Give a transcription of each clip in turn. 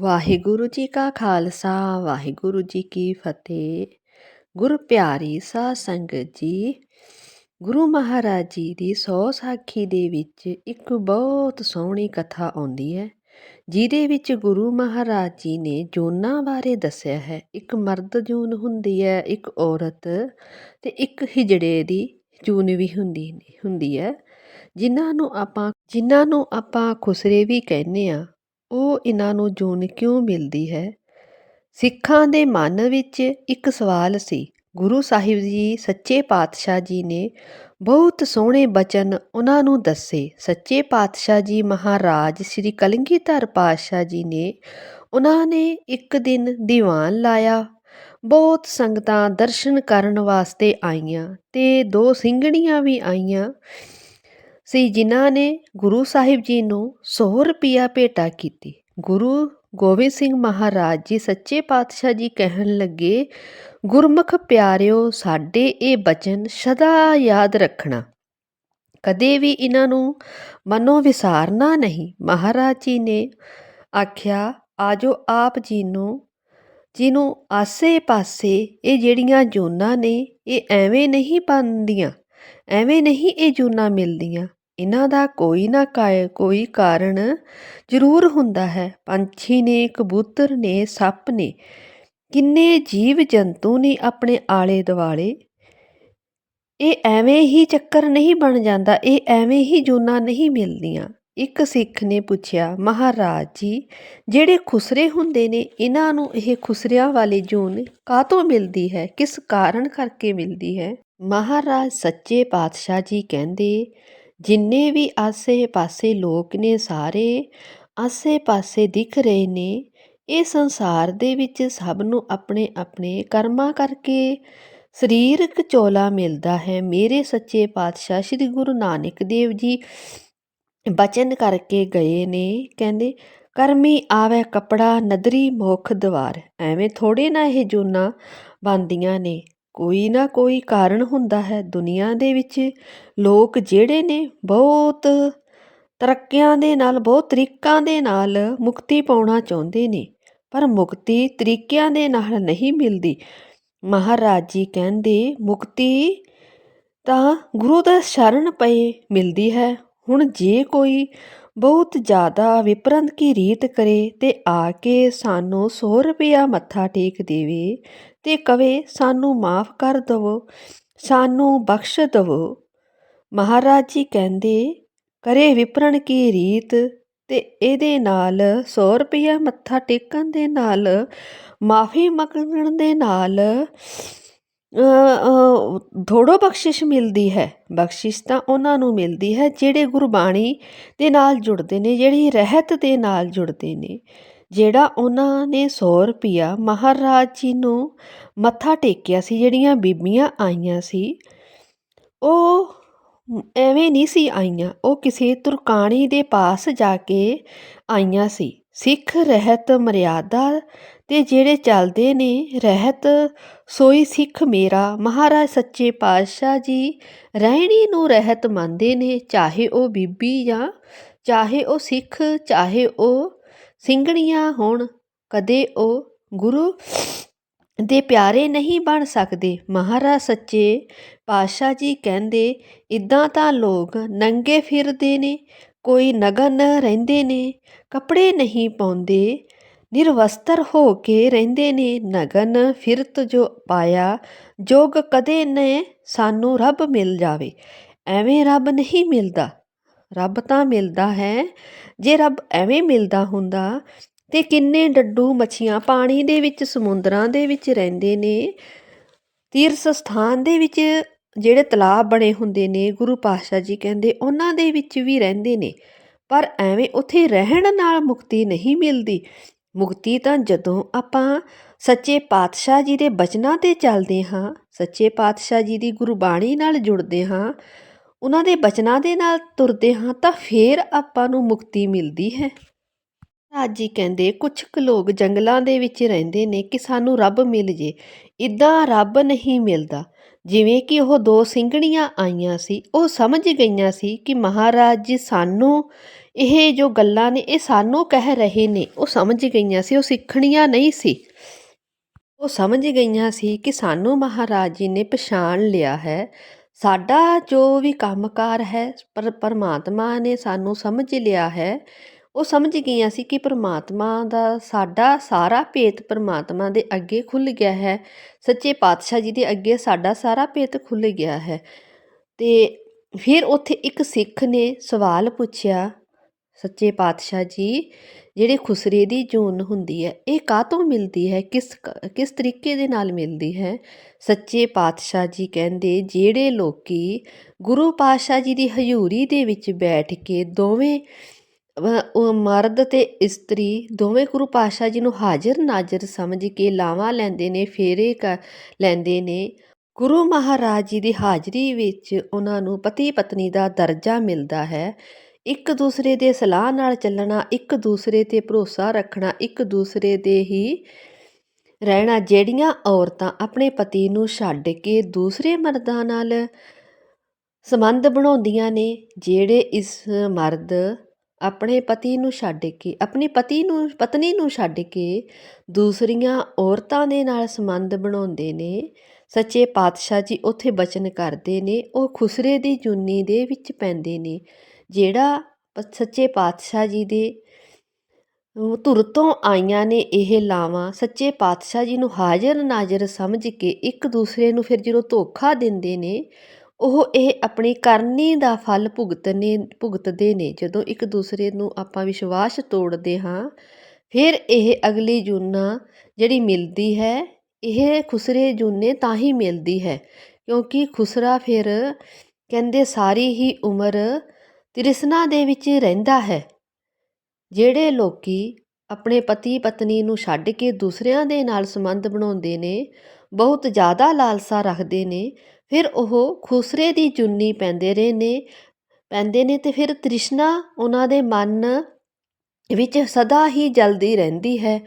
ਵਾਹਿਗੁਰੂ ਜੀ ਕਾ ਖਾਲਸਾ, ਵਾਹਿਗੁਰੂ ਜੀ ਕੀ ਫਤਿਹ। ਗੁਰ ਪਿਆਰੀ ਸਾਧ ਸੰਗਤ ਜੀ, ਗੁਰੂ ਮਹਾਰਾਜ ਜੀ ਦੀ ਸੌ ਸਾਖੀ ਦੇ ਵਿੱਚ ਇੱਕ ਬਹੁਤ ਸੋਹਣੀ ਕਥਾ ਆਉਂਦੀ ਹੈ, ਜਿਹਦੇ ਵਿੱਚ ਗੁਰੂ ਮਹਾਰਾਜ ਜੀ ਨੇ ਜੋਨਾਂ ਬਾਰੇ ਦੱਸਿਆ ਹੈ। ਇੱਕ ਮਰਦ ਜੂਨ ਹੁੰਦੀ ਹੈ, ਇੱਕ ਔਰਤ ਤੇ ਇੱਕ ਹਿਜੜੇ ਦੀ ਜੂਨ ਵੀ ਹੁੰਦੀ ਹੁੰਦੀ ਹੈ, ਜਿਨ੍ਹਾਂ ਨੂੰ ਆਪਾਂ, ਜਿਨ੍ਹਾਂ ਨੂੰ ਆਪਾਂ ਖੁਸਰੇ ਵੀ ਕਹਿੰਦੇ ਆ ਉਹ ਇਹਨਾਂ ਨੂੰ ਜੂਨ ਕਿਉਂ ਮਿਲਦੀ ਹੈ? ਸਿੱਖਾਂ ਦੇ ਮਨ ਵਿੱਚ ਇੱਕ ਸਵਾਲ ਸੀ। ਗੁਰੂ ਸਾਹਿਬ ਜੀ, ਸੱਚੇ ਪਾਤਸ਼ਾਹ ਜੀ ਨੇ ਬਹੁਤ ਸੋਹਣੇ ਬਚਨ ਉਹਨਾਂ ਨੂੰ ਦੱਸੇ। ਸੱਚੇ ਪਾਤਸ਼ਾਹ ਜੀ ਮਹਾਰਾਜ ਸ੍ਰੀ ਕਲਗੀਧਰ ਪਾਤਸ਼ਾਹ ਜੀ ਨੇ ਉਹਨਾਂ ਨੇ ਇੱਕ ਦਿਨ ਦੀਵਾਨ ਲਾਇਆ। ਬਹੁਤ ਸੰਗਤਾਂ ਦਰਸ਼ਨ ਕਰਨ ਵਾਸਤੇ ਆਈਆਂ ਤੇ ਦੋ ਸਿੰਘਣੀਆਂ ਵੀ ਆਈਆਂ। ਸੀ ਜਿਨ੍ਹਾਂ ਨੇ ਗੁਰੂ ਸਾਹਿਬ ਜੀ ਨੂੰ 100 ਰੁਪਿਆ ਭੇਟਾ ਕੀਤੀ। ਗੁਰੂ ਗੋਬਿੰਦ ਸਿੰਘ ਮਹਾਰਾਜ ਜੀ ਸੱਚੇ ਪਾਤਸ਼ਾਹ ਜੀ ਕਹਿਣ ਲੱਗੇ, ਗੁਰਮੁਖ ਪਿਆਰਿਓ, ਸਾਡੇ ਇਹ ਬਚਨ ਸਦਾ ਯਾਦ ਰੱਖਣਾ। ਕਦੇ ਵੀ ਇਹਨਾਂ ਨੂੰ ਮਨੋਂ ਵਿਸਾਰਨਾ ਨਹੀਂ। ਮਹਾਰਾਜ ਜੀ ਨੇ ਆਖਿਆ, ਆਜੋ ਆਪ ਜੀ ਨੂੰ ਜਿਹਨੂੰ ਆਸੇ-ਪਾਸੇ ਇਹ ਜਿਹੜੀਆਂ ਜੂਨਾਂ ਨੇ, ਇਹ ਐਵੇਂ ਨਹੀਂ ਬਣਦੀਆਂ ਐਵੇਂ ਨਹੀਂ ਇਹ ਜੂਨਾਂ ਮਿਲਦੀਆਂ। ਇਹਨਾਂ ਦਾ ਕੋਈ ਨਾ ਕੋਈ ਕਾਰਨ ਜ਼ਰੂਰ ਹੁੰਦਾ ਹੈ। ਪੰਛੀ ਨੇ, ਕਬੂਤਰ ਨੇ, ਸੱਪ ਨੇ, ਕਿੰਨੇ ਜੀਵ ਜੰਤੂ ਨੇ ਆਪਣੇ ਆਲੇ ਦੁਆਲੇ। ਇਹ ਐਵੇਂ ਹੀ ਚੱਕਰ ਨਹੀਂ ਬਣ ਜਾਂਦਾ, ਇਹ ਐਵੇਂ ਹੀ ਜੂਨਾਂ ਨਹੀਂ ਮਿਲਦੀਆਂ। ਇੱਕ ਸਿੱਖ ਨੇ ਪੁੱਛਿਆ, ਮਹਾਰਾਜ ਜੀ, ਜਿਹੜੇ ਖੁਸਰੇ ਹੁੰਦੇ ਨੇ, ਇਹਨਾਂ ਨੂੰ ਇਹ ਖੁਸਰਿਆਂ ਵਾਲੀ ਜੂਨ ਕਾਹਤੋਂ ਮਿਲਦੀ ਹੈ? ਕਿਸ ਕਾਰਨ ਕਰਕੇ ਮਿਲਦੀ ਹੈ? ਮਹਾਰਾਜ ਸੱਚੇ ਪਾਤਸ਼ਾਹ ਜੀ ਕਹਿੰਦੇ ਜਿੰਨੇ ਵੀ ਆਸੇ-ਪਾਸੇ ਲੋਕ ਨੇ ਸਾਰੇ, ਆਸੇ-ਪਾਸੇ ਦਿਖ ਰਹੇ ਨੇ, ਇਹ ਸੰਸਾਰ ਦੇ ਵਿੱਚ ਸਭ ਨੂੰ ਆਪਣੇ ਆਪਣੇ ਕਰਮਾਂ ਕਰਕੇ ਸਰੀਰਕ ਚੋਲਾ ਮਿਲਦਾ ਹੈ। ਮੇਰੇ ਸੱਚੇ ਪਾਤਸ਼ਾਹ ਸ੍ਰੀ ਗੁਰੂ ਨਾਨਕ ਦੇਵ ਜੀ ਬਚਨ ਕਰਕੇ ਗਏ ਨੇ, ਕਹਿੰਦੇ, ਕਰਮੀ ਆਵੇ ਕਪੜਾ ਨਦਰੀ ਮੁਖ ਦਵਾਰ। ਐਵੇਂ ਥੋੜੇ ਨਾ ਇਹ ਜੂਨਾ ਬੰਦੀਆਂ ਨੇ। ਕੋਈ ਨਾ ਕੋਈ ਕਾਰਨ ਹੁੰਦਾ ਹੈ। ਦੁਨੀਆ ਦੇ ਵਿੱਚ ਲੋਕ ਜਿਹੜੇ ਨੇ ਬਹੁਤ ਤਰੱਕੀਆਂ ਦੇ ਨਾਲ, ਬਹੁਤ ਤਰੀਕਾਂ ਦੇ ਨਾਲ ਮੁਕਤੀ ਪਾਉਣਾ ਚਾਹੁੰਦੇ ਨੇ, ਪਰ ਮੁਕਤੀ ਤਰੀਕਿਆਂ ਦੇ ਨਾਲ ਨਹੀਂ ਮਿਲਦੀ। ਮਹਾਰਾਜ ਜੀ ਕਹਿੰਦੇ, ਮੁਕਤੀ ਤਾਂ ਗੁਰੂ ਦਾ ਸ਼ਰਨ ਪਏ ਮਿਲਦੀ ਹੈ। ਹੁਣ ਜੇ ਕੋਈ ਬਹੁਤ ਜ਼ਿਆਦਾ ਵਿਪਰਨ ਕੀ ਰੀਤ ਕਰੇ ਤੇ ਆ ਕੇ ਸਾਨੂੰ 100 ਰੁਪਇਆ ਮੱਥਾ ਟੇਕ ਦੇਵੇ ਤੇ ਕਵੇ, ਸਾਨੂੰ ਮਾਫ ਕਰ ਦਵੋ, ਸਾਨੂੰ ਬਖਸ਼ ਦਵੋ। ਮਹਾਰਾਜ ਜੀ ਕਹਿੰਦੇ, ਕਰੇ ਵਿਪਰਨ ਕੀ ਰੀਤ ਤੇ ਇਹਦੇ ਨਾਲ 100 ਰੁਪਇਆ ਮੱਥਾ ਟੇਕਣ ਦੇ ਨਾਲ, ਮਾਫੀ ਮੰਗਣ ਦੇ ਨਾਲ ਥੋੜੋ ਬਖਸ਼ਿਸ਼ ਮਿਲਦੀ ਹੈ। ਬਖਸ਼ਿਸ਼ ਤਾਂ ਉਹਨਾਂ ਨੂੰ ਮਿਲਦੀ ਹੈ ਜਿਹੜੇ ਗੁਰਬਾਣੀ ਦੇ ਨਾਲ ਜੁੜਦੇ ਨੇ, ਜਿਹੜੀ ਰਹਿਤ ਦੇ ਨਾਲ ਜੁੜਦੇ ਨੇ। ਜਿਹੜਾ ਉਹਨਾਂ ਨੇ 100 ਰੁਪਿਆ ਮਹਾਰਾਜ ਜੀ ਨੂੰ ਮੱਥਾ ਟੇਕਿਆ ਸੀ, ਜਿਹੜੀਆਂ ਬੀਬੀਆਂ ਆਈਆਂ ਸੀ, ਉਹ ਐਵੇਂ ਨਹੀਂ ਸੀ ਆਈਆਂ। ਉਹ ਕਿਸੇ ਤੁਰਕਾਣੀ ਦੇ ਪਾਸ ਜਾ ਕੇ ਆਈਆਂ ਸੀ। ਸਿੱਖ ਰਹਿਤ ਮਰਿਆਦਾ ਤੇ ਜਿਹੜੇ ਚੱਲਦੇ ਨੇ ਰਹਿਤ, ਸੋਈ ਸਿੱਖ ਮੇਰਾ। ਮਹਾਰਾਜ ਸੱਚੇ ਪਾਤਸ਼ਾਹ ਜੀ, ਰਹਿਣੀ ਨੂੰ ਰਹਿਤ ਮੰਨਦੇ ਨੇ, ਚਾਹੇ ਉਹ ਬੀਬੀ ਜਾਂ ਚਾਹੇ ਉਹ ਸਿੱਖ, ਚਾਹੇ ਉਹ ਸਿੰਘਣੀਆਂ ਹੋਣ। ਕਦੇ ਉਹ ਗੁਰੂ ਦੇ ਪਿਆਰੇ ਨਹੀਂ ਬਣ ਸਕਦੇ। ਮਹਾਰਾਜ ਸੱਚੇ ਪਾਤਸ਼ਾਹ ਜੀ ਕਹਿੰਦੇ, ਇਦਾਂ ਤਾਂ ਲੋਕ ਨੰਗੇ ਫਿਰਦੇ ਨੇ, ਕੋਈ ਨਗਨ ਰਹਿੰਦੇ ਨੇ, ਕੱਪੜੇ ਨਹੀਂ ਪਾਉਂਦੇ ਨਿਰਵਸਤਰ ਹੋ ਕੇ ਰਹਿੰਦੇ ਨੇ, ਨਗਨ ਫਿਰਤ ਜੋ ਪਾਇਆ, ਜੋਗ ਕਦੇ ਨੇ ਸਾਨੂੰ ਰੱਬ ਮਿਲ ਜਾਵੇ। ਐਵੇਂ ਰੱਬ ਨਹੀਂ ਮਿਲਦਾ। ਰੱਬ ਤਾਂ ਮਿਲਦਾ ਹੈ। ਜੇ ਰੱਬ ਐਵੇਂ ਮਿਲਦਾ ਹੁੰਦਾ, ਤੇ ਕਿੰਨੇ ਡੱਡੂ ਮੱਛੀਆਂ ਪਾਣੀ ਦੇ ਵਿੱਚ, ਸਮੁੰਦਰਾਂ ਦੇ ਵਿੱਚ ਰਹਿੰਦੇ ਨੇ। ਤੀਰਥ ਸਥਾਨ ਦੇ ਵਿੱਚ ਜਿਹੜੇ ਤਲਾਬ ਬਣੇ ਹੁੰਦੇ ਨੇ, ਗੁਰੂ ਪਾਤਸ਼ਾਹ ਜੀ ਕਹਿੰਦੇ, ਉਹਨਾਂ ਦੇ ਵਿੱਚ ਵੀ ਰਹਿੰਦੇ ਨੇ। ਪਰ ਐਵੇਂ ਉੱਥੇ ਰਹਿਣ ਨਾਲ ਮੁਕਤੀ ਨਹੀਂ ਮਿਲਦੀ। ਮੁਕਤੀ ਤਾਂ ਜਦੋਂ ਆਪਾਂ ਸੱਚੇ ਪਾਤਸ਼ਾਹ ਜੀ ਦੇ ਬਚਨਾਂ ਤੇ ਚੱਲਦੇ ਹਾਂ, ਸੱਚੇ ਪਾਤਸ਼ਾਹ ਜੀ ਦੀ ਗੁਰਬਾਣੀ ਨਾਲ ਜੁੜਦੇ ਹਾਂ, ਉਹਨਾਂ ਦੇ ਬਚਨਾਂ ਦੇ ਨਾਲ ਤੁਰਦੇ ਹਾਂ ਤਾਂ ਫੇਰ ਆਪਾਂ ਨੂੰ ਮੁਕਤੀ ਮਿਲਦੀ ਹੈ। ਰਾਜ ਜੀ ਕਹਿੰਦੇ ਕੁਝ ਕੁ ਲੋਕ ਜੰਗਲਾਂ ਦੇ ਵਿੱਚ ਰਹਿੰਦੇ ਨੇ ਕਿ ਸਾਨੂੰ ਰੱਬ ਮਿਲ ਜੇ। ਇਦਾਂ ਰੱਬ ਨਹੀਂ ਮਿਲਦਾ। ਜਿਵੇਂ ਕਿ ਉਹ ਦੋ ਸਿੰਘਣੀਆਂ ਆਈਆਂ ਸੀ, ਉਹ ਸਮਝ ਗਈਆਂ ਸੀ ਕਿ ਮਹਾਰਾਜ ਜੀ ਸਾਨੂੰ ਇਹ ਜੋ ਗੱਲਾਂ ਨੇ, ਇਹ ਸਾਨੂੰ ਕਹਿ ਰਹੇ ਨੇ, ਉਹ ਸਮਝ ਗਈਆਂ ਸੀ, ਉਹ ਸਿੱਖਣੀਆਂ ਨਹੀਂ ਸੀ। ਉਹ ਸਮਝ ਗਈਆਂ ਸੀ ਕਿ ਸਾਨੂੰ ਮਹਾਰਾਜ ਜੀ ਨੇ ਪਛਾਣ ਲਿਆ ਹੈ। ਸਾਡਾ ਜੋ ਵੀ ਕੰਮਕਾਰ ਹੈ, ਪਰ ਪਰਮਾਤਮਾ ਨੇ ਸਾਨੂੰ ਸਮਝ ਲਿਆ ਹੈ। ਉਹ ਸਮਝ ਗਈਆਂ ਸੀ ਕਿ ਪਰਮਾਤਮਾ ਦਾ, ਸਾਡਾ ਸਾਰਾ ਭੇਤ ਪਰਮਾਤਮਾ ਦੇ ਅੱਗੇ ਖੁੱਲ ਗਿਆ ਹੈ। ਸੱਚੇ ਪਾਤਸ਼ਾਹ ਜੀ ਦੇ ਅੱਗੇ ਸਾਡਾ ਸਾਰਾ ਭੇਤ ਖੁੱਲ ਗਿਆ ਹੈ। ਤੇ ਫਿਰ ਉੱਥੇ ਇੱਕ ਸਿੱਖ ਨੇ ਸਵਾਲ ਪੁੱਛਿਆ ਸੱਚੇ ਪਾਤਸ਼ਾਹ ਜੀ, ਜਿਹੜੇ ਖੁਸਰੇ ਦੀ ਜੂਨ ਹੁੰਦੀ ਹੈ, ਇਹ ਕਾਹਤੋਂ ਮਿਲਦੀ ਹੈ? ਕਿਸ ਕ- ਕਿਸ ਤਰੀਕੇ ਦੇ ਨਾਲ ਮਿਲਦੀ ਹੈ? ਸੱਚੇ ਪਾਤਸ਼ਾਹ ਜੀ ਕਹਿੰਦੇ, ਜਿਹੜੇ ਲੋਕੀ ਗੁਰੂ ਪਾਤਸ਼ਾਹ ਜੀ ਦੀ ਹਜ਼ੂਰੀ ਦੇ ਵਿੱਚ ਬੈਠ ਕੇ ਦੋਵੇਂ ਉਹ ਮਰਦ ਤੇ ਇਸਤਰੀ ਦੋਵੇਂ ਗੁਰੂ ਪਾਤਸ਼ਾਹ ਜੀ ਨੂੰ ਹਾਜ਼ਰ ਨਾਜ਼ਰ ਸਮਝ ਕੇ ਲਾਵਾਂ ਲੈਂਦੇ ਨੇ, ਫੇਰੇ ਕ, ਲੈਂਦੇ ਨੇ, ਗੁਰੂ ਮਹਾਰਾਜ ਜੀ ਦੀ ਹਾਜ਼ਰੀ ਵਿੱਚ ਉਹਨਾਂ ਨੂੰ ਪਤੀ ਪਤਨੀ ਦਾ ਦਰਜਾ ਮਿਲਦਾ ਹੈ। ਇੱਕ ਦੂਸਰੇ ਦੇ ਸਲਾਹ ਨਾਲ ਚੱਲਣਾ, ਇੱਕ ਦੂਸਰੇ ਤੇ ਭਰੋਸਾ ਰੱਖਣਾ, ਇੱਕ ਦੂਸਰੇ ਦੇ ਹੀ ਰਹਿਣਾ। ਜਿਹੜੀਆਂ ਔਰਤਾਂ ਆਪਣੇ ਪਤੀ ਨੂੰ ਛੱਡ ਕੇ ਦੂਸਰੇ ਮਰਦਾਂ ਨਾਲ ਸੰਬੰਧ ਬਣਾਉਂਦੀਆਂ ਨੇ, ਜਿਹੜੇ ਇਸ ਮਰਦ ਆਪਣੇ ਪਤੀ ਨੂੰ ਛੱਡ ਕੇ, ਆਪਣੀ ਪਤੀ ਨੂੰ, ਪਤਨੀ ਨੂੰ ਛੱਡ ਕੇ ਦੂਸਰੀਆਂ ਔਰਤਾਂ ਦੇ ਨਾਲ ਸੰਬੰਧ ਬਣਾਉਂਦੇ ਨੇ, ਸੱਚੇ ਪਾਤਸ਼ਾਹ ਜੀ ਉੱਥੇ ਬਚਨ ਕਰਦੇ ਨੇ, ਉਹ ਖੁਸਰੇ ਦੀ ਜੁਨੀ ਦੇ ਵਿੱਚ ਪੈਂਦੇ ਨੇ। ਜਿਹੜਾ ਪ- ਸੱਚੇ ਪਾਤਸ਼ਾਹ ਜੀ ਦੇ ਧੁਰ ਤੋਂ ਆਈਆਂ ਨੇ ਇਹ ਲਾਵਾਂ, ਸੱਚੇ ਪਾਤਸ਼ਾਹ ਜੀ ਨੂੰ ਹਾਜ਼ਰ ਨਾਜ਼ਰ ਸਮਝ ਕੇ ਇੱਕ ਦੂਸਰੇ ਨੂੰ ਫਿਰ ਜਦੋਂ ਧੋਖਾ ਦਿੰਦੇ ਨੇ, ਉਹ ਇਹ ਆਪਣੀ ਕਰਨੀ ਦਾ ਫਲ ਭੁਗਤਨੇ, ਭੁਗਤਦੇ ਨੇ। ਜਦੋਂ ਇੱਕ ਦੂਸਰੇ ਨੂੰ ਆਪਾਂ ਵਿਸ਼ਵਾਸ ਤੋੜਦੇ ਹਾਂ, ਫਿਰ ਇਹ ਅਗਲੀ ਜੂਨਾ ਜਿਹੜੀ ਮਿਲਦੀ ਹੈ, ਇਹ ਖੁਸਰੇ ਜੂਨੇ ਤਾਂ ਹੀ ਮਿਲਦੀ ਹੈ। ਕਿਉਂਕਿ ਖੁਸਰਾ ਫਿਰ ਕਹਿੰਦੇ ਸਾਰੀ ਹੀ ਉਮਰ ਤ੍ਰਿਸ਼ਨਾ ਦੇ ਵਿੱਚ ਰਹਿੰਦਾ ਹੈ। ਜਿਹੜੇ ਲੋਕੀ ਆਪਣੇ ਪਤੀ ਪਤਨੀ ਨੂੰ ਛੱਡ ਕੇ ਦੂਸਰਿਆਂ ਦੇ ਨਾਲ ਸੰਬੰਧ ਬਣਾਉਂਦੇ ਨੇ, ਬਹੁਤ ਜ਼ਿਆਦਾ ਲਾਲਸਾ ਰੱਖਦੇ ਨੇ, ਫਿਰ ਉਹ ਖੁਸਰੇ ਦੀ ਚੁੰਨੀ ਪੈਂਦੇ ਰਹੇ ਨੇ ਪੈਂਦੇ ਨੇ ਤੇ ਫਿਰ ਤ੍ਰਿਸ਼ਨਾ ਉਹਨਾਂ ਦੇ ਮਨ ਵਿੱਚ ਸਦਾ ਹੀ ਜਲਦੀ ਰਹਿੰਦੀ ਹੈ।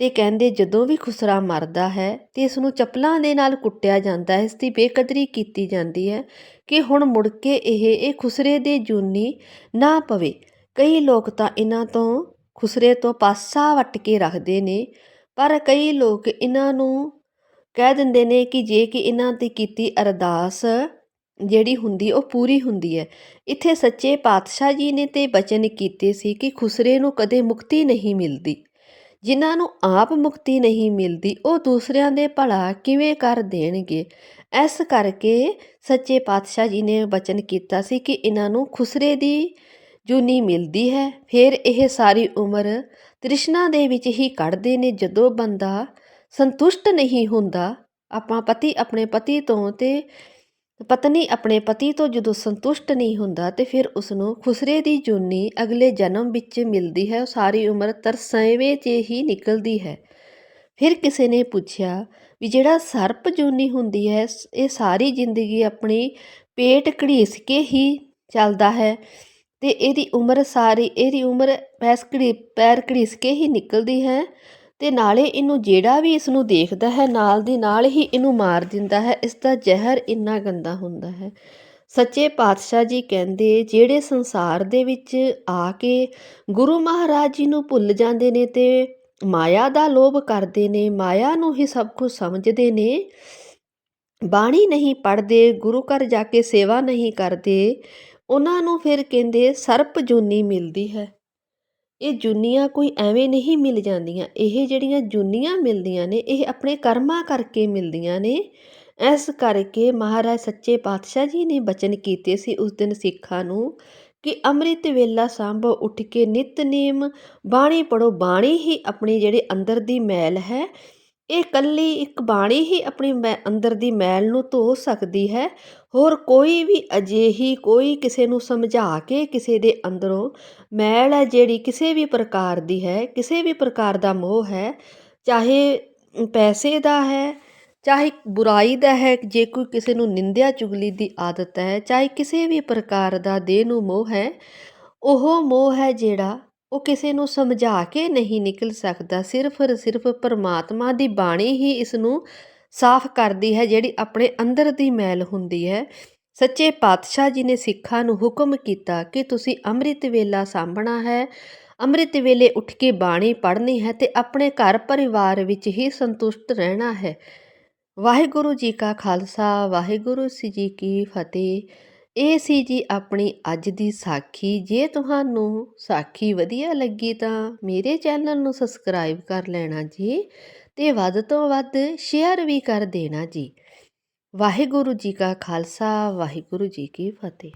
ਤੇ ਕਹਿੰਦੇ ਜਦੋਂ ਵੀ ਖੁਸਰਾ ਮਰਦਾ ਹੈ ਤੇ ਇਸ ਨੂੰ ਚੱਪਲਾਂ ਦੇ ਨਾਲ ਕੁੱਟਿਆ ਜਾਂਦਾ ਹੈ, ਇਸ ਦੀ ਬੇਕਦਰੀ ਕੀਤੀ ਜਾਂਦੀ ਹੈ ਕਿ ਹੁਣ ਮੁੜ ਕੇ ਇਹ ਇਹ ਖੁਸਰੇ ਦੇ ਜੂਨੀ ਨਾ ਪਵੇ। ਕਈ ਲੋਕ ਤਾਂ ਇਹਨਾਂ ਤੋਂ ਖੁਸਰੇ ਤੋਂ ਪਾਸਾ ਵੱਟ ਕੇ ਰੱਖਦੇ ਨੇ, ਪਰ ਕਈ ਲੋਕ ਇਹਨਾਂ ਨੂੰ ਕਹਿ ਦਿੰਦੇ ਨੇ ਕਿ ਜੇ ਕਿ ਇਹਨਾਂ ਦੀ ਕੀਤੀ ਅਰਦਾਸ ਜਿਹੜੀ ਹੁੰਦੀ, ਉਹ ਪੂਰੀ ਹੁੰਦੀ ਹੈ। ਇੱਥੇ ਸੱਚੇ ਪਾਤਸ਼ਾਹ ਜੀ ਨੇ ਤੇ ਬਚਨ ਕੀਤੇ ਸੀ ਕਿ ਖੁਸਰੇ ਨੂੰ ਕਦੇ ਮੁਕਤੀ ਨਹੀਂ ਮਿਲਦੀ। ਜਿਨ੍ਹਾਂ ਨੂੰ ਆਪ ਮੁਕਤੀ ਨਹੀਂ ਮਿਲਦੀ, ਉਹ ਦੂਸਰਿਆਂ ਦੇ ਭਲਾ ਕਿਵੇਂ ਕਰ ਦੇਣਗੇ? ਇਸ ਕਰਕੇ ਸੱਚੇ ਪਾਤਸ਼ਾਹ ਜੀ ਨੇ ਬਚਨ ਕੀਤਾ ਸੀ ਕਿ ਇਹਨਾਂ ਨੂੰ ਖੁਸਰੇ ਦੀ ਜੂਨੀ ਮਿਲਦੀ ਹੈ। ਫਿਰ ਇਹ ਸਾਰੀ ਉਮਰ ਤ੍ਰਿਸ਼ਨਾ ਦੇ ਵਿੱਚ ਹੀ ਕੱਢਦੇ ਨੇ। ਜਦੋਂ ਬੰਦਾ ਸੰਤੁਸ਼ਟ ਨਹੀਂ ਹੁੰਦਾ, ਆਪਾਂ ਪਤੀ ਆਪਣੇ ਪਤੀ ਤੋਂ ਤੇ ਪਤਨੀ ਆਪਣੇ ਪਤੀ ਤੋਂ ਜਦੋਂ ਸੰਤੁਸ਼ਟ ਨਹੀਂ ਹੁੰਦਾ ਤੇ ਫਿਰ ਉਸ ਨੂੰ ਖੁਸਰੇ ਦੀ ਜੂਨੀ ਅਗਲੇ ਜਨਮ ਵਿੱਚ ਮਿਲਦੀ ਹੈ, ਉਹ ਸਾਰੀ ਉਮਰ ਤਰਸੇਵੇਂ 'ਚ ਹੀ ਨਿਕਲਦੀ ਹੈ। ਫਿਰ ਕਿਸੇ ਨੇ ਪੁੱਛਿਆ ਵੀ ਜਿਹੜਾ ਸਰਪ ਜੂਨੀ ਹੁੰਦੀ ਹੈ, ਇਹ ਸਾਰੀ ਜ਼ਿੰਦਗੀ ਆਪਣੀ ਪੇਟ ਘੜੀਸ ਕੇ ਹੀ ਚੱਲਦਾ ਹੈ ਤੇ ਇਹਦੀ ਉਮਰ ਸਾਰੀ, ਇਹਦੀ ਉਮਰ ਪੈਸ ਘੜੀ, ਪੈਰ ਘੜੀਸ ਕੇ ਹੀ ਨਿਕਲਦੀ ਹੈ। ਤੇ ਨਾਲੇ ਇਹਨੂੰ ਜਿਹੜਾ ਵੀ ਇਸ ਨੂੰ ਦੇਖਦਾ ਹੈ, ਨਾਲ ਦੀ ਨਾਲ ਹੀ ਇਹਨੂੰ ਮਾਰ ਦਿੰਦਾ ਹੈ ਇਸ ਦਾ ਜ਼ਹਿਰ ਇੰਨਾ ਗੰਦਾ ਹੁੰਦਾ ਹੈ। ਸੱਚੇ ਪਾਤਸ਼ਾਹ ਜੀ ਕਹਿੰਦੇ, ਜਿਹੜੇ ਸੰਸਾਰ ਦੇ ਵਿੱਚ ਆ ਕੇ ਗੁਰੂ ਮਹਾਰਾਜ ਜੀ ਨੂੰ ਭੁੱਲ ਜਾਂਦੇ ਨੇ ਤੇ ਮਾਇਆ ਦਾ ਲੋਭ ਕਰਦੇ ਨੇ, ਮਾਇਆ ਨੂੰ ਹੀ ਸਭ ਕੁਝ ਸਮਝਦੇ ਨੇ, ਬਾਣੀ ਨਹੀਂ ਪੜ੍ਹਦੇ, ਗੁਰੂ ਘਰ ਜਾ ਕੇ ਸੇਵਾ ਨਹੀਂ ਕਰਦੇ, ਉਹਨਾਂ ਨੂੰ ਫਿਰ ਕਹਿੰਦੇ, ਸਰਪ ਜੂਨੀ ਮਿਲਦੀ ਹੈ। ਇਹ ਜੁਨੀਆਂ ਕੋਈ ਐਵੇਂ ਨਹੀਂ ਮਿਲ ਜਾਂਦੀਆਂ। ਇਹ ਜਿਹੜੀਆਂ ਜੁਨੀਆਂ ਮਿਲਦੀਆਂ ਨੇ, ਇਹ ਆਪਣੇ ਕਰਮਾਂ ਕਰਕੇ ਮਿਲਦੀਆਂ ਨੇ। ਇਸ ਕਰਕੇ ਮਹਾਰਾਜ ਸੱਚੇ ਪਾਤਸ਼ਾਹ ਜੀ ਨੇ ਬਚਨ ਕੀਤੇ ਸੀ ਉਸ ਦਿਨ ਸਿੱਖਾਂ ਨੂੰ ਕਿ ਅੰਮ੍ਰਿਤ ਵੇਲਾ ਸੰਭੋ ਉੱਠ ਕੇ ਨਿਤਨੇਮ ਬਾਣੀ ਪੜੋ ਬਾਣੀ ਹੀ ਆਪਣੇ ਜਿਹੜੇ ਅੰਦਰ ਦੀ ਮੈਲ ਹੈ ਇਹ ਇਕੱਲੀ ਇੱਕ ਬਾਣੀ ਹੀ ਆਪਣੀ ਮੈ, ਅੰਦਰ ਦੀ ਮੈਲ ਨੂੰ ਧੋ ਸਕਦੀ ਹੈ। ਹੋਰ ਕੋਈ ਵੀ ਅਜਿਹੀ ਕੋਈ ਕਿਸੇ ਨੂੰ ਸਮਝਾ ਕੇ ਕਿਸੇ ਦੇ ਅੰਦਰੋਂ ਮੈਲ ਹੈ ਜਿਹੜੀ ਕਿਸੇ ਵੀ ਪ੍ਰਕਾਰ ਦੀ ਹੈ, ਕਿਸੇ ਵੀ ਪ੍ਰਕਾਰ ਦਾ ਮੋਹ ਹੈ, ਚਾਹੇ ਪੈਸੇ ਦਾ ਹੈ, ਚਾਹੇ ਬੁਰਾਈ ਦਾ ਹੈ, ਜੇ ਕੋਈ ਕਿਸੇ ਨੂੰ ਨਿੰਦਿਆ ਚੁਗਲੀ ਦੀ ਆਦਤ ਹੈ, ਚਾਹੇ ਕਿਸੇ ਵੀ ਪ੍ਰਕਾਰ ਦਾ ਦੇਹ ਨੂੰ ਮੋਹ ਹੈ, ਉਹ ਮੋਹ ਹੈ ਜਿਹੜਾ ਉਹ ਕਿਸੇ ਨੂੰ ਸਮਝਾ ਕੇ ਨਹੀਂ ਨਿਕਲ ਸਕਦਾ। ਸਿਰਫ ਔਰ ਸਿਰਫ ਪਰਮਾਤਮਾ ਦੀ ਬਾਣੀ ਹੀ ਇਸ ਨੂੰ ਸਾਫ਼ ਕਰਦੀ ਹੈ, ਜਿਹੜੀ ਆਪਣੇ ਅੰਦਰ ਦੀ ਮੈਲ ਹੁੰਦੀ ਹੈ। ਸੱਚੇ ਪਾਤਸ਼ਾਹ ਜੀ ਨੇ ਸਿੱਖਾਂ ਨੂੰ ਹੁਕਮ ਕੀਤਾ ਕਿ ਤੁਸੀਂ ਅੰਮ੍ਰਿਤ ਵੇਲਾ ਸਾਂਭਣਾ ਹੈ। ਅੰਮ੍ਰਿਤ ਵੇਲੇ ਉੱਠ ਕੇ ਬਾਣੀ ਪੜ੍ਹਨੀ ਹੈ ਤੇ ਆਪਣੇ ਘਰ ਪਰਿਵਾਰ ਵਿੱਚ ਹੀ ਸੰਤੁਸ਼ਟ ਰਹਿਣਾ ਹੈ। ਵਾਹਿਗੁਰੂ ਜੀ ਕਾ ਖਾਲਸਾ, ਵਾਹਿਗੁਰੂ ਜੀ ਕੀ ਫਤਿਹ। ਇਹ ਸੀ ਜੀ ਆਪਣੀ ਅੱਜ ਦੀ ਸਾਖੀ। ਜੇ ਤੁਹਾਨੂੰ ਸਾਖੀ ਵਧੀਆ ਲੱਗੀ ਤਾਂ ਮੇਰੇ ਚੈਨਲ ਨੂੰ ਸਬਸਕ੍ਰਾਈਬ ਕਰ ਲੈਣਾ ਜੀ ਤੇ ਵੱਧ ਤੋਂ ਵੱਧ ਸ਼ੇਅਰ ਵੀ ਕਰ ਦੇਣਾ ਜੀ। ਵਾਹਿਗੁਰੂ ਜੀ ਕਾ ਖਾਲਸਾ, ਵਾਹਿਗੁਰੂ ਜੀ ਕੀ ਫਤਿਹ।